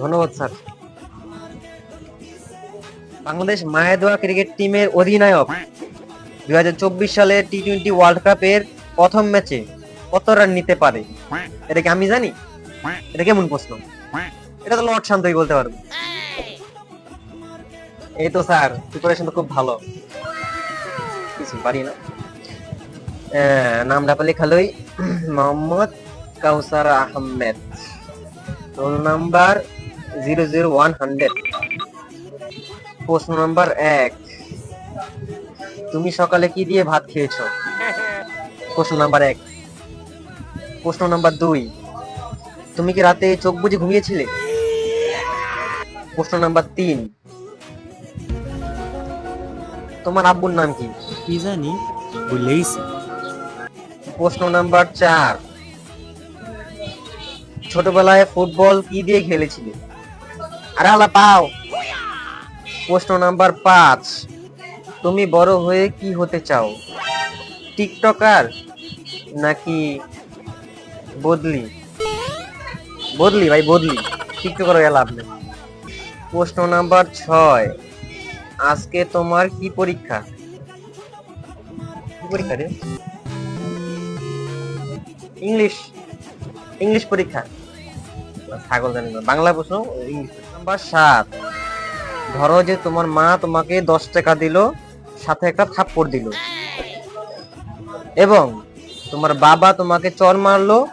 ধন্যবাদ, sir. Bangladesh মায়েদোয়া cricket টিমের অধিনায়ক। দুই হাজার চব্বিশ সালে টি টোয়েন্টি ওয়ার্ল্ড কাপের প্রথম ম্যাচে কত রান নিতে পারে? এটা কি আমি জানি? এটা কেমন প্রশ্ন? এটা তো লর্ড শান্তই বলতে পারব। এই তো, স্যার প্রিপারেশন তো খুব ভালো। কিছু পারি না। নামটা পেলে খালোই Mohammad Kawsar Ahmed. Roll number zero zero one hundred প্রশ্ন নাম্বার এক. তুমি সকালে কি দিয়ে ভাত খেয়েছো? প্রশ্ন নাম্বার এক. প্রশ্ন নাম্বার দুই. তুমি কি রাতে চোখ বুজে ঘুমিয়েছিলে? প্রশ্ন নাম্বার তিন. তোমার আব্বুর নাম কি? কি জানি ভুলেইছি। প্রশ্ন নাম্বার চার. ছোটবেলায় ফুটবল কি দিয়ে খেলেছিলে? আরে পাও। প্রশ্ন নাম্বার পাঁচ, তুমি বড় হয়ে কি হতে চাও? টিকটকার নাকি বদলি? বদলি ভাই, বদলি। টিকটকার হয়ে লাভ নেই। প্রশ্ন নাম্বার ছয়, আজকে তোমার কি পরীক্ষা? পরীক্ষা রে? ইংলিশ ইংলিশ পরীক্ষা। ছাগল জানি না। বাংলা প্রশ্ন ইংলিশ নাম্বার সাত। ধরো যে তোমার মা তোমাকে দশ টাকা দিল সাথে একটা থাপ্পড় দিল। এবং তোমার বাবা তোমাকে চর মারলো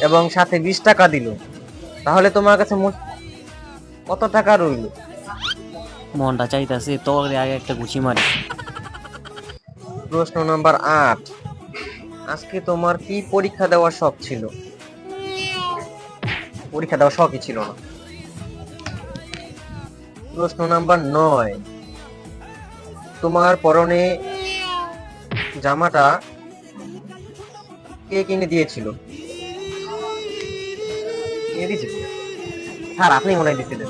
এবং সাথে বিশ টাকা দিল। তাহলে তোমার কাছে মোট কত টাকা রইল? মনটা চাইতাছে তোর আগে একটা গুছি মারি। প্রশ্ন নাম্বার আট। আজকে তোমার কি পরীক্ষা দেওয়ার শখ ছিল? পরীক্ষা দেওয়ার শখই ছিল না। প্রশ্ন নাম্বার নয়। তোমার পরনে জামাটা কে কিনে দিয়েছিল? স্যার, আপনি মনে দিয়েছিলেন।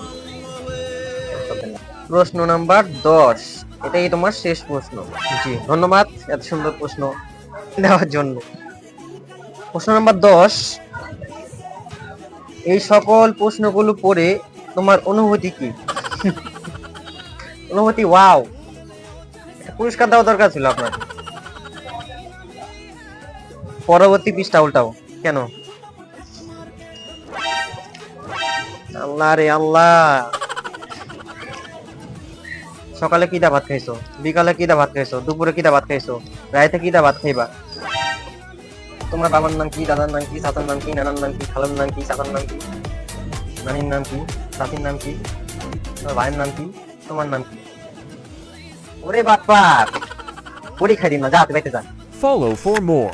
প্রশ্ন নাম্বার দশ। এটাই তোমার শেষ প্রশ্ন। জি, ধন্যবাদ এত সুন্দর প্রশ্ন দেওয়ার জন্য। প্রশ্ন নাম্বার দশ। এই সকল প্রশ্নগুলো পড়ে তোমার অনুভূতি কি? অনুভূতি ওয়াও। পুরস্কার দেওয়া দরকার ছিল আপনার। পরবর্তী পৃষ্ঠা উল্টাও। কেন? আল্লাহ রে আল্লাহ। সকালে কিদা ভাত খাইছো? বিকালে কিদা ভাত খাইছো? দুপুরে কিদা ভাত খাইছো? রাইতে কিদা ভাত খাইবা? তোমার বাবার নাম কি, দাদার নাম কি, চাচার নাম কি, নানার নাম কি, খালার নাম কি, চাচার নাম কি, নানির নাম কি, চাচির নাম কি, তোমার ভাইয়ের নাম কি, তোমার নাম কি? ওরে বাটপার পরীক্ষা দিন না, যা বাইতে যা। Follow for more.